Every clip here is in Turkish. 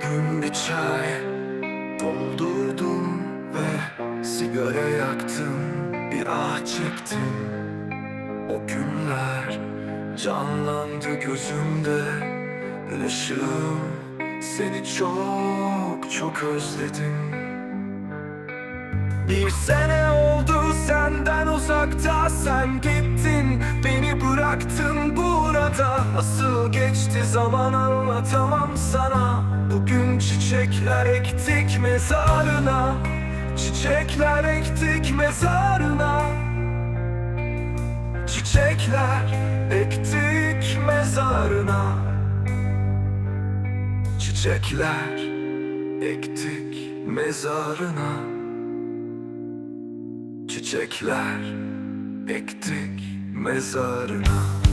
gün bir çay doldurdum ve sigara yaktım bir ah çektim. O günler canlandı gözümde ışığım seni çok çok özledim. Bir sene oldu senden uzakta Sen gittin beni bıraktın burada. Nasıl geçti zaman anlatamam sana. Bugün çiçekler ektik mezarına. Çiçekler ektik mezarına. Çiçekler ektik mezarına. Çiçekler ektik mezarına. Çiçekler ektik mezarına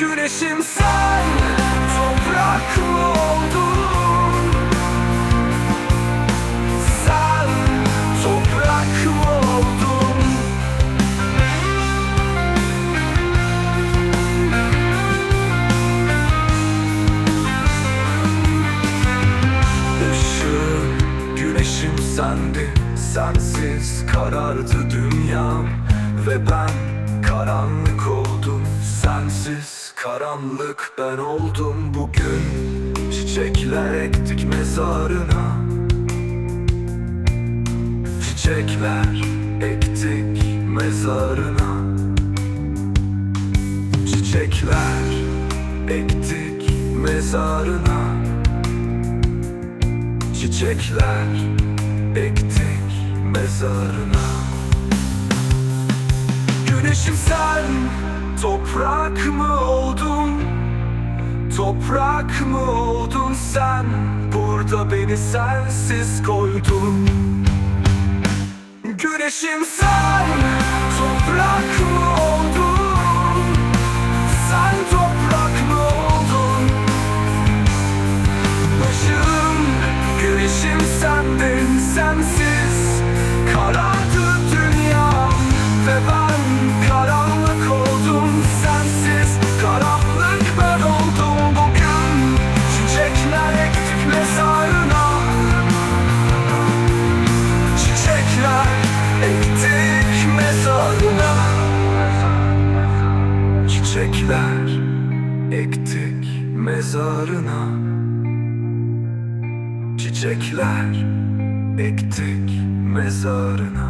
Güneşim sen toprak mı oldun? Sen toprak mı oldun? Işığım, güneşim sendi Sensiz karardı dünyam Ve ben karanlık oldum Sensiz karanlık ben oldum bugün. Çiçekler ektik mezarına. Çiçekler ektik mezarına. Çiçekler ektik mezarına. Çiçekler ektik mezarına. Güneşim sen toprak mı oldun? Toprak mı oldun sen? Burada beni sensiz koydun. Güneşim sen toprak mı oldun? Sen toprak mı oldun? Işığım, güneşim sendin sensiz. Karardı dünyam ve ben mezarına. Çiçekler ektik mezarına